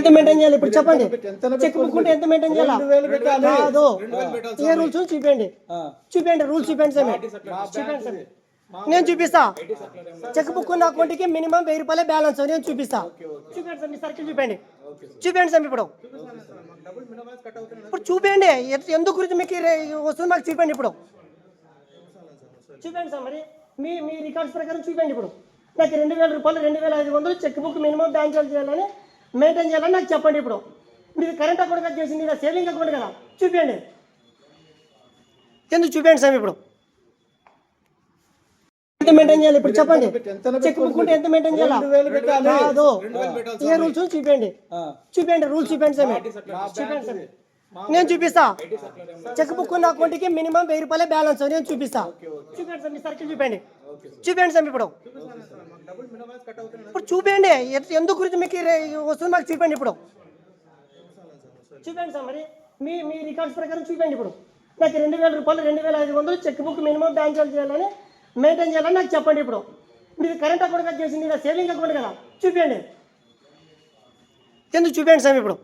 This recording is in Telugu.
ఎంత మెయింటైన్ చేయాలి? ఇప్పుడు చెప్పండి. చెక్ బుక్ ఉంటే ఎంత మెయింటైన్ చేయాలి. కాదు ఏ రూల్స్ చూపించండి. చూపించండి. రూల్స్ చూపించండి సార్. చూపించండి సార్. నేను చూపిస్తా. చెక్ బుక్ ఉన్న అకౌంట్కి మినిమం వెయ్యి రూపాయలే బ్యాలెన్స్ నేను చూపిస్తా. చూపించండి సార్ మీ సర్కిల్ చూపించండి. చూపించండి సార్ ఇప్పుడు. ఇప్పుడు చూపించండి. ఎందుకు గురించి మీకు వస్తుంది మాకు చూపించండి ఇప్పుడు. చూపించండి సార్ మరి. మీ మీ రికార్డ్స్ ప్రకారం చూపించండి ఇప్పుడు. నాకు రెండు వేల రూపాయలు రెండు వేల ఐదు వందలు cheque book minimum bank charge చేయాలని మెయింటైన్ చేయాలని నాకు చెప్పండి ఇప్పుడు. మీరు కరెంట్ అకౌంట్ కదా చేసింది ఇలా సేవింగ్ అకౌంట్ కదా చూపించండి ఎందుకు చూపించండి సార్ ఇప్పుడు? ఎంత మెయింటైన్ చేయాలి ఇప్పుడు చెప్పండి. చెక్ బుక్ ఉంటే ఎంత మెయింటైన్ చేయాలి. కాదు. ఏ రూల్స్ చూపించండి చూపించండి రూల్స్ చూపించండి సార్ చూపించండి సార్ నేను చూపిస్తా. చెక్ బుక్ ఉన్న అకౌంట్కి మినిమం వెయ్యి రూపాయలే బ్యాలెన్స్ నేను చూపిస్తా. చూపించండి సార్ మీ సర్కిల్ చూపించండి చూపించండి సార్ ఇప్పుడు. ఇప్పుడు చూపించండి ఎందుకు గురించి మీకు ఈ వస్తుంది మాకు చూపించండి ఇప్పుడు. చూపించండి సార్ మరి. మీ మీ రికార్డ్స్ ప్రకారం చూపించండి ఇప్పుడు. నాకు రెండు వేల రూపాయలు రెండు వేల ఐదు వందలు cheque book minimum bank charge చేయాలని మెయింటైన్ చేయాలని నాకు చెప్పండి ఇప్పుడు. మీరు కరెంట్ అకౌంట్ కదా చేసింది సేవింగ్ అకౌంట్ కదా. చూపించండి ఎందుకు చూపించండి సార్ ఇప్పుడు?